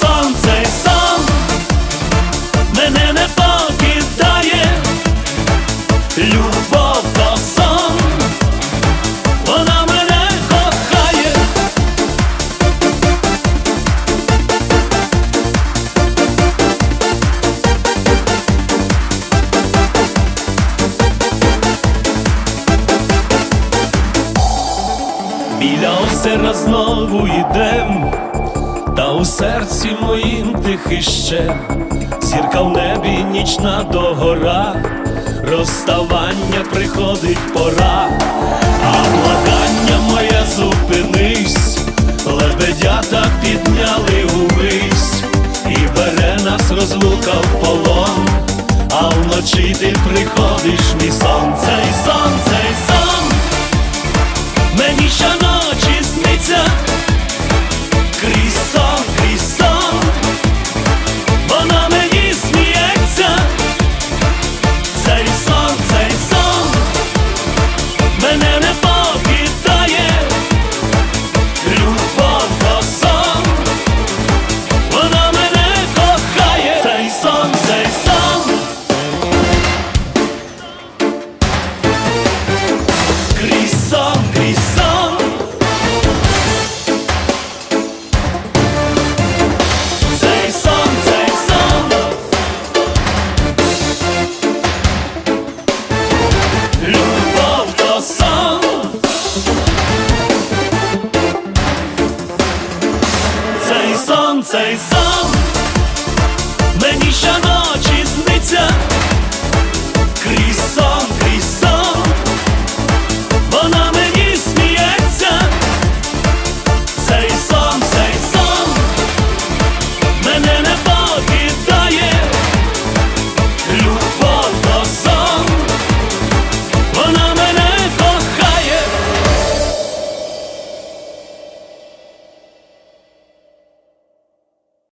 цей сон, мене не покидає, любов то сон, вона мене кохає. Біля озера знову йдем, та у серці моїм тихий ще, зірка в небі нічна догора, розставання приходить пора, цей сон, цей сон, мені щоночі сниться.